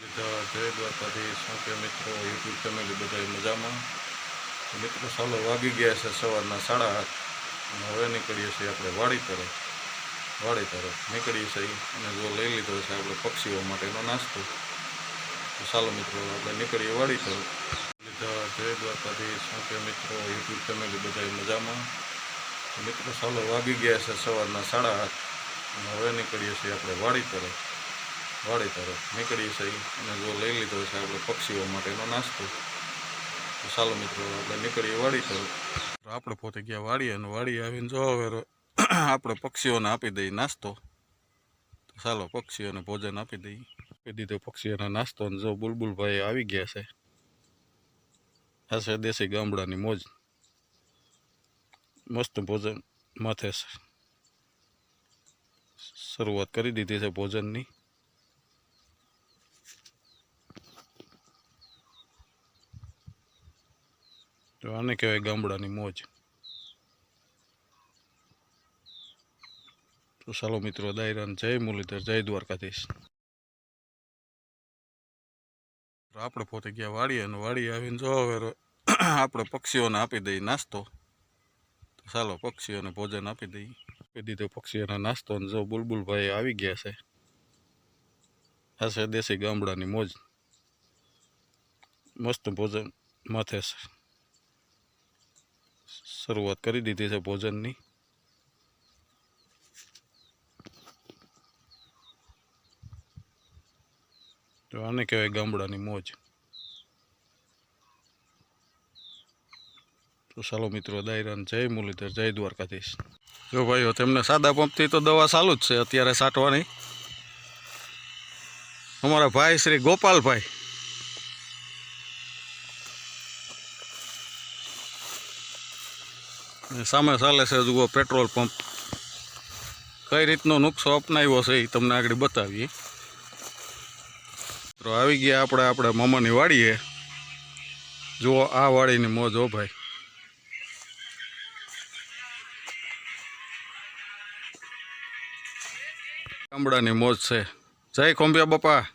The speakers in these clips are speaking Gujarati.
જય દ્વારકાથી શું કે મિત્રો, યુટ્યુબ ફેમિલી બધા મજામાં? મિત્રો, સાલો વાગી ગયા છે સવારના સાડા આઠ. હવે નીકળીએ છીએ આપણે વાડી તરફ. વાડી તરફ નીકળીએ છીએ અને જો લઈ લીધો છે આપણે પક્ષીઓ માટેનો નાસ્તો. તો ચાલો મિત્રો, આપણે નીકળીએ વાડી તરફ. લીધો જય દ્વારકાથી શું કે મિત્રો, યુટ્યુબ ફેમિલી બધા મજામાં? મિત્રો, સાલો વાગી ગયા છે સવારના સાડા આઠ. હવે નીકળીએ છીએ આપણે વાડી તરફ. વાડી તરફ નીકળીએ છીએ અને જો લઈ લીધો છે આપણે પક્ષીઓ માટેનો નાસ્તો. તો ચાલો મિત્રો, આપણે નીકળીએ વાડી તરફ. આપણે પોતે ગયા વાડીએ અને વાડી આવીને જો હવે આપણે પક્ષીઓને આપી દઈએ નાસ્તો. તો ચાલો પક્ષીઓને ભોજન આપી દઈએ. આપી દીધો પક્ષીઓને નાસ્તો અને જો બુલબુલભાઈ આવી ગયા છે. હશે દેશી ગામડાની મોજ. મસ્ત ભોજન માથે શરૂઆત કરી દીધી છે ભોજનની. તો આને કહેવાય ગામડાની મોજ. તો ચાલો મિત્રો, દાયરાન જય મુરલીધર, જય દ્વારકાધીશ. આપણે પોતે ગયા વાડીએ અને વાડી આવીને જો હવે આપણે પક્ષીઓને આપી દઈએ નાસ્તો. તો ચાલો પક્ષીઓને ભોજન આપી દઈએ. આપી દીધો પક્ષીઓને નાસ્તો અને જો બુલબુલભાઈ આવી ગયા છે. હશે દેશી ગામડાની મોજ. મસ્ત ભોજન માથે શરૂઆત કરી દીધી છે ભોજનની. તો આને કહેવાય ગામડાની મોજ. તો ચાલો મિત્રો, દાયરાન જય મુરલીધર, જય દ્વારકાધીશ. જો ભાઈઓ, તેમને સાદા પંપથી તો દવા ચાલુ જ છે અત્યારે છાંટવાની અમારા ભાઈ શ્રી ગોપાલભાઈ સામે ચાલે છે જુઓ પેટ્રોલ પંપ. કઈ રીતનો નુકસો અપનાવ્યો છે એ તમને આગળ બતાવીએ. તો આવી ગયા આપણે આપણે મામાની વાડીએ. જુઓ આ વાડીની મોજ હો ભાઈ. ગામડાની મોજ છે. જય ખોંભિયા બાપા.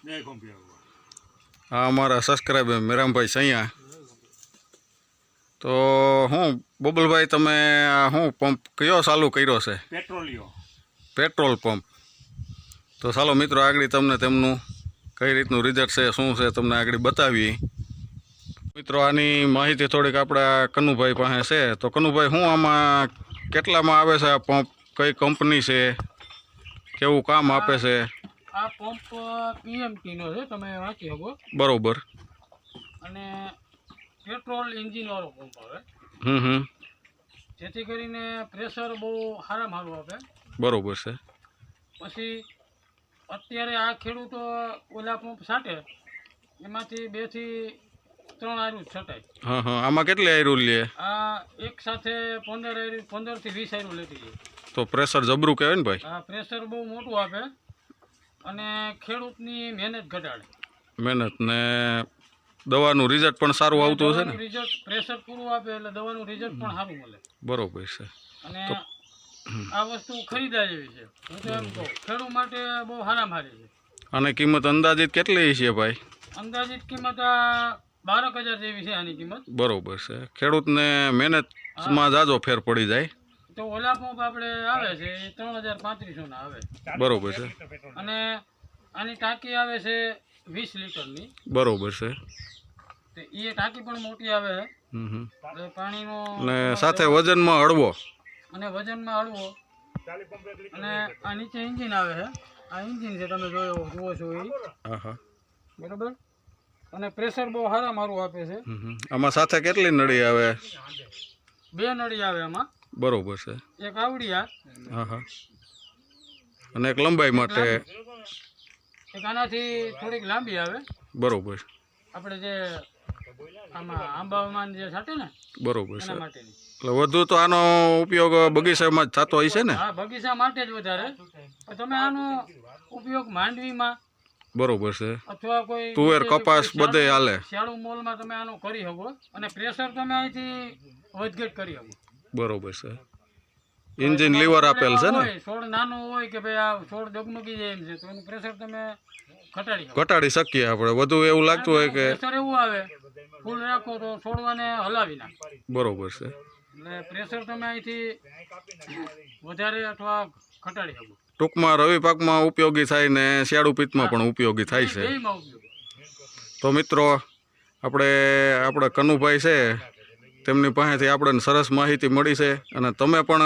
આ અમારા સબસ્ક્રાઈબર મેરામભાઈ સૈયા. તો હું બબલભાઈ તમે આ શું પંપ કયો ચાલુ કર્યો છે? પેટ્રોલિયો. Petrol pump. તો ચાલો મિત્રો આગળ તમને તેમનું કઈ રીતનું રિઝલ્ટ છે શું છે તમને આગળ બતાવીએ. મિત્રો આની માહિતી થોડીક આપણા કનુભાઈ પાસે છે. તો કનુભાઈ શું આમાં કેટલામાં આવે છે આ પંપ? કઈ કંપની છે? કેવું કામ આપે છે? આ પંપ પીએમટી નો છે તમે વાંચી શકો. બરોબર. અને પેટ્રોલ એન્જિન વાળો પંપ આવે. હમ હમ. જેથી કરીને પ્રેશર બહુ સારામાં સારું આપે. બરોબર છે. પછી અત્યારે આ ખેડૂતો ઓલા પંપ છાંટે એમાંથી બેથી ત્રણ આયરું છટાય. હા હા. આમાં કેટલી આયરું લે? આ એક સાથે પંદર આયરું પંદરથી વીસ આયરું લેતી જાય. તો પ્રેશર જબરું કહેવાય ને ભાઈ? આ પ્રેશર બહુ મોટું આપે અને ખેડૂતની મહેનત ઘટાડે. મહેનત ને દવાનું રિઝલ્ટ પણ સારું આવતું હશે ને? રિઝલ્ટ પ્રેશર પૂરું આપે એટલે દવાનું રિઝલ્ટ પણ સારું મળે. બરોબર છે. અને આ વસ્તુ ખરીદા જેવી છે. હું તો એમ કહું ખેડૂત માટે બહુ સારા મારી છે. અને કિંમત અંદાજિત કેટલી છે ભાઈ? અંદાજિત કિંમત આ બારક હજાર જેવી છે આની કિંમત. બરોબર છે. ખેડૂતને મહેનતમાં જાજો ફેર પડી જાય. તો ઓલા પંપ આપણે આવે છે એ ત્રણ હજાર પાંત્રીસોના આવે. બરોબર છે. અને આની ટાંકી આવે છે વીસ લીટરની. બરોબર છે. એ ટાંકી પણ મોટી આવે. પાણીનો ને સાથે વજનમાં હળવો. અને વજનમાં હળવો. અને આ નીચે એન્જિન આવે છે. આ એન્જિન છે તમે જોયો જુઓ છો એ બરાબર? અને પ્રેશર બહુ સારા મારું આપે છે. આમાં સાથે કેટલી નળી આવે? બે નળી આવે આમાં. બરોબર છે. એક આવડિયા હા હા. અને એક લંબાઈ માટે એક આનાથી થોડીક લાંબી આવે. બરોબર. આપણે જે આમાં આંબામાં જે છાંટે ને બરોબર છે. એના માટેની. એટલે વધુ તો આનો ઉપયોગ બગીચામાં જ થતો હોય છે ને? હા બગીચા માટે જ વધારે. તમે આનો ઉપયોગ માંડવીમાં બરોબર છે. અથવા કોઈ તુવેર, કપાસ બધે હાલે. શિયાળુ મોલમાં તમે આનો કરી શકો. અને પ્રેશર તમે અહીંથી વધઘટ કરી શકો. બરોબર છે. ઇન્જિન લીવર આપેલ છે ને? છોડ નાનું હોય કે ભાઈ આ છોડ ડગમગી જાય એમ છે તો એનું પ્રેશર તમે ઘટાડી ઘટાડી શકીએ આપણે. વધુ એવું લાગતું હોય કે પ્રેશર એવું આવે ફૂલ રાખો તો છોડવાને હલાવી નાખે. બરોબર છે. એટલે પ્રેશર તમે અહીંથી વધારે અથવા ઘટાડી શકો. ટૂંકમાં રવિ પાકમાં ઉપયોગી થાય ને શિયાળુ પિત્તમાં પણ ઉપયોગી થાય છે. તો મિત્રો આપણે આપણા કનુભાઈ છે તેમની પાસેથી આપણને સરસ માહિતી મળી છે અને તમે પણ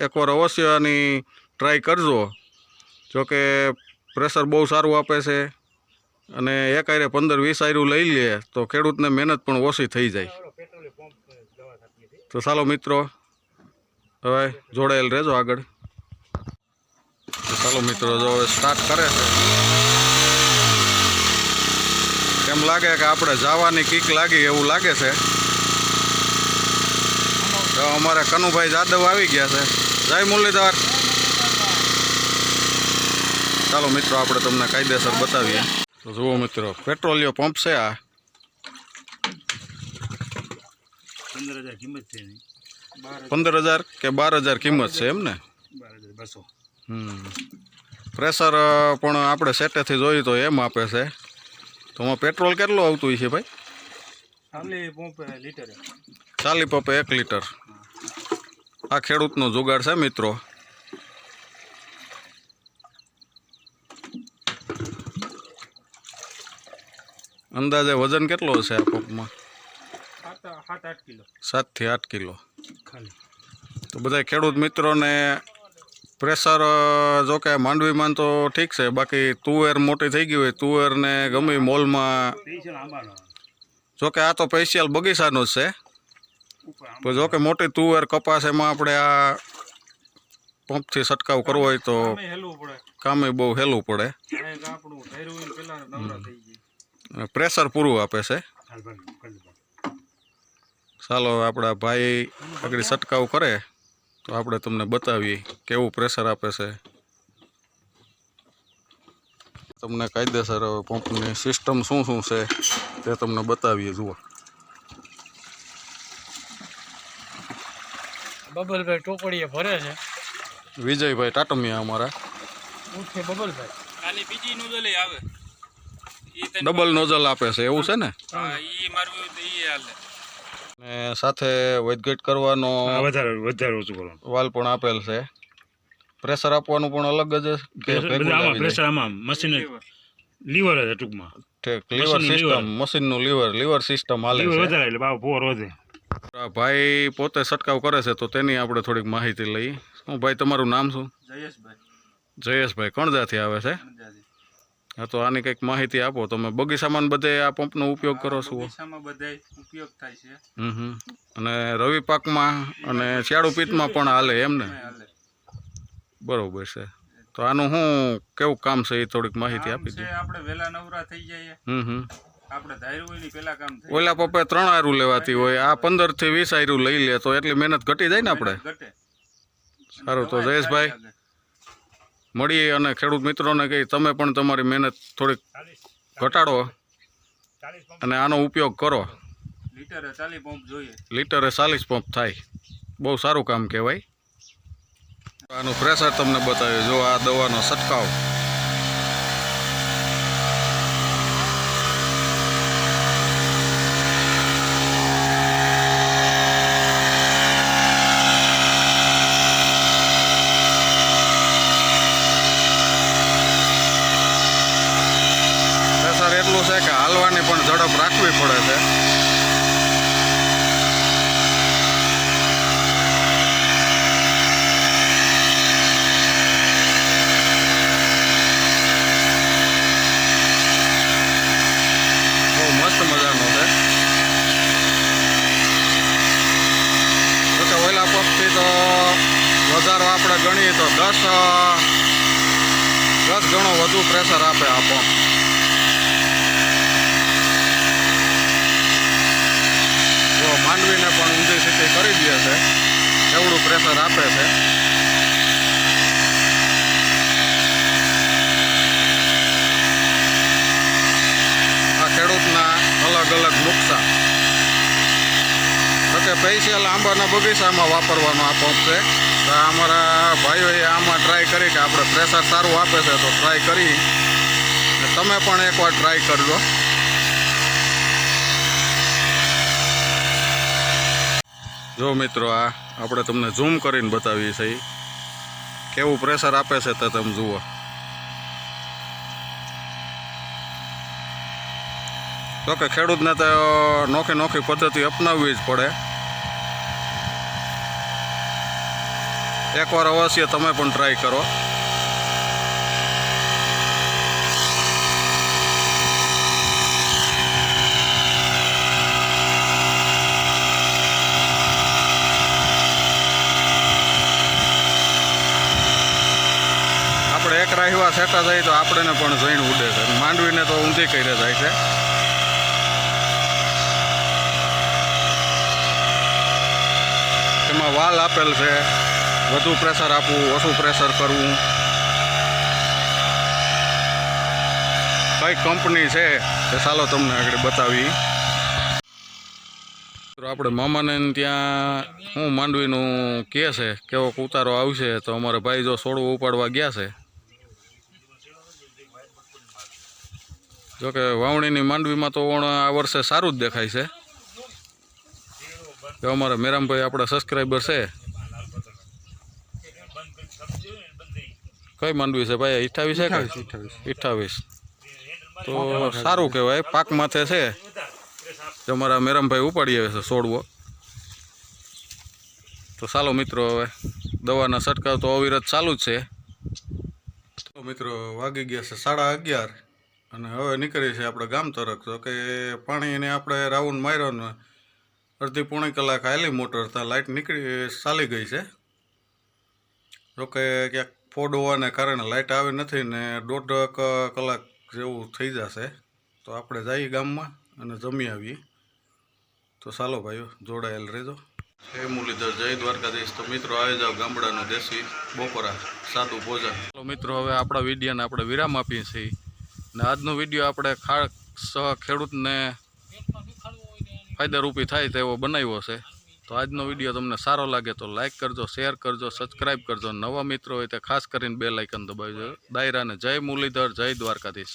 એકવાર અવશ્ય આની ટ્રાય કરજો. જોકે પ્રેશર બહુ સારું આપે છે. અને એક આરે પંદર વીસ આયરું લઈ લે, તો ખેડૂતને મહેનત પણ ઓછી થઈ જાય. તો ચાલો મિત્રો, હવે જોડાયેલ રહેજો આગળ. ચાલો મિત્રો, જો હવે સ્ટાર્ટ કરે છે. એમ લાગે કે આપણે જવાની કીક લાગી એવું લાગે છે. તો અમારે કનુભાઈ જાદવ આવી ગયા છે. જય મુરલીધર. ચાલો મિત્રો, આપણે તમને કાયદેસર બતાવીએ. તો જુઓ મિત્રો પેટ્રોલિયો પંપ છે આ. પંદર હજાર. કે બાર હજાર કિંમત છે એમ ને? બાર હજાર બસો. હમ. પ્રેશર પણ આપણે સેટેથી જોઈએ તો એમ આપે છે. તો આમાં પેટ્રોલ કેટલું આવતું હોય છે ભાઈ ચાલી પંપે એક લીટર. આ ખેડૂતનો જુગાડ છે મિત્રો. અંદાજે વજન કેટલો હશે આ પંપમાં સાતથી આઠ કિલો. તો બધા ખેડૂત મિત્રોને પ્રેશર જો કે માંડવીમાં તો ઠીક છે બાકી તુવેર મોટી થઈ ગઈ હોય તુવેરને ગમે મોલમાં જો કે આ તો સ્પેશિયલ બગીચાનું જ છે. તો જો કે મોટી તુવેર કપાસ એમાં આપણે આ પંપથી છંટકાવ કરવો હોય તો કામે બહુ હેલું પડે. પ્રેશર પૂરું આપે છે. ચાલો હવે આપણા ભાઈ આગળ છંટકાવ કરે તો આપણે તમને બતાવીએ કેવું પ્રેશર આપે છે. તમને કાયદેસર પંપની સિસ્ટમ શું શું છે તે તમને બતાવીએ જુઓ. બબલભાઈ ટોપડીએ ભરે છે. વિજયભાઈ ટાટમિયા અમારા. બબલભાઈ. ખાલી બીજી નોઝલ આવે. ડબલ નોઝલ આપે છે એવું છે ને? સાથે વેટગેટ કરવાનો વધારે વધારે ઓછું કરવાનું. વાલ પણ આપેલ છે. પ્રેશર આપવાનું પણ અલગ જ જ? પ્રેશર આમાં મશીન લીવર છે ટૂંકમાં. ઠીક લીવર સિસ્ટમ મશીનનું લીવર લીવર સિસ્ટમ હાલે છે. વધારે એટલે બાવ ફોર વધે. ભાઈ પોતે છંટકાવ કરે છે તો તેની આપણે થોડીક માહિતી લઈએ હું ભાઈ તમારું નામ શું? જયેશભાઈ. જયેશભાઈ કણજાથી આવે છે? તો આની કંઈક માહિતી આપો. તમે બગીચામાં બધે આ પંપનો ઉપયોગ કરો છો? બગીચામાં બધે ઉપયોગ થાય છે. હમ અને રવિ પાકમાં અને શિયાળુ પીટમાં પણ હાલે એમ ને? બરોબર છે. તો આનું શું કેવું કામ છે એ થોડીક માહિતી આપી દે. આપણે વેલા નવરા થઈ જઈએ. હમ હમ. ઓલા પપ્પે ત્રણ આયરું લેવાતી હોય. આ પંદરથી વીસ આયરું લઈ લે તો એટલી મહેનત ઘટી જાય ને આપણે? સારું તો જયેશભાઈ. મળીએ અને ખેડૂત મિત્રોને કહી તમે પણ તમારી મહેનત થોડીક ઘટાડો અને આનો ઉપયોગ કરો. લીટરે ચાલીસ પંપ જોઈએ. લીટરે ચાલીસ પંપ થાય. બહુ સારું કામ કહેવાય. આનું પ્રેશર તમને બતાવ્યું. જો આ દવાનો છંટકાવ પ્રેશર એટલું છે કે હાલવાની પણ ઝડપ રાખવી પડે છે. મસ્ત મજાનો છે. જોકે ઓલા પંપથી તો વધારો આપણે ગણીએ તો દસ દસ ગણો વધુ પ્રેશર આપે આ પંપ માંડવીને પણ ઊંધી સ્થિતિ કરી દે છે. એવડું પ્રેશર આપે છે. આ ખેડૂતના અલગ અલગ નુકસાન. તો કે સ્પેશિયલ આંબાના બગીચામાં વાપરવાનો આ પંપ છે. તો અમારા ભાઈઓએ આમાં ટ્રાય કરી કે આપણે પ્રેશર સારું આપે છે તો ટ્રાય કરી. તમે પણ એકવાર ટ્રાય કરજો. જો મિત્રો, આ આપણે તમને ઝૂમ કરીને બતાવીએ છીએ. કેવું પ્રેશર આપે છે તે તમે જુઓ. તો કે ખેડૂતને તો નોખી નોખી પદ્ધતિ અપનાવવી જ પડે. એકવાર અવશ્ય તમે પણ ટ્રાય કરો આપણે એક રાહવા સેટા જાય તો આપણને પણ જઈને ઉડે છે. માંડવીને તો ઊંધી કરી જાય છે. એમાં વાલ આપેલ છે. વધુ પ્રેશર આપવું, ઓછું પ્રેશર કરવું. કઈ કંપની છે તે ચાલો તમને આગળ બતાવી. આપણે મામાને ત્યાં શું માંડવીનું કહે છે કેવો ઉતારો આવશે તો અમારા ભાઈ જો છોડવું ઉપાડવા ગયા છે જોકે વાવણીની માંડવીમાં તો ઓણ આ વર્ષે સારું જ દેખાય છે. તો અમારા મેરામભાઈ આપણા સબસ્ક્રાઈબર છે. કઈ માંડવી છે ભાઈ? અઠાવીસ કે? તો સારું કહેવાય પાક માથે છે. તો અમારા મેરામભાઈ ઉપાડી આવે છે છોડવો તો ચાલો મિત્રો હવે દવાના છંટકાવ તો અવિરત ચાલુ જ છે. તો મિત્રો વાગી ગયા છે સાડા અગિયાર. અને હવે નીકળી છે આપણે ગામ તરફ. તો કે પાણીને આપણે રાઉન્ડ માર્યો ને અડધી પોણી કલાક આવેલી મોટર ત્યાં લાઇટ નીકળી ચાલી ગઈ છે. જોકે ક્યાંક ફોડ હોવાને કારણે લાઇટ આવી નથી ને દોઢ કલાક જેવું થઈ જશે. તો આપણે જઈએ ગામમાં અને જમી આવીએ. તો ચાલો ભાઈઓ, જોડાયેલ રહેજો. હે મુરલીધર, જય દ્વારકાધીશ. તો મિત્રો આવી જાઓ ગામડાનું દેશી બપોરા સાદું ભોજન. મિત્રો, હવે આપણા વિડીયાને આપણે વિરામ આપીએ છીએ. ને આજનો વીડિયો આપણે ખા સહ ખેડૂતને ફાયદારૂપી થાય તેવો બનાવ્યો છે. તો આજનો વીડિયો તમને સારો લાગે તો લાઇક કરજો શેર કરજો સબસ્ક્રાઈબ કરજો. નવા મિત્રો હોય તે ખાસ કરીને બે લાઇકન દબાવજો. દાયરાને જય મુરલીધર, જય દ્વારકાધીશ.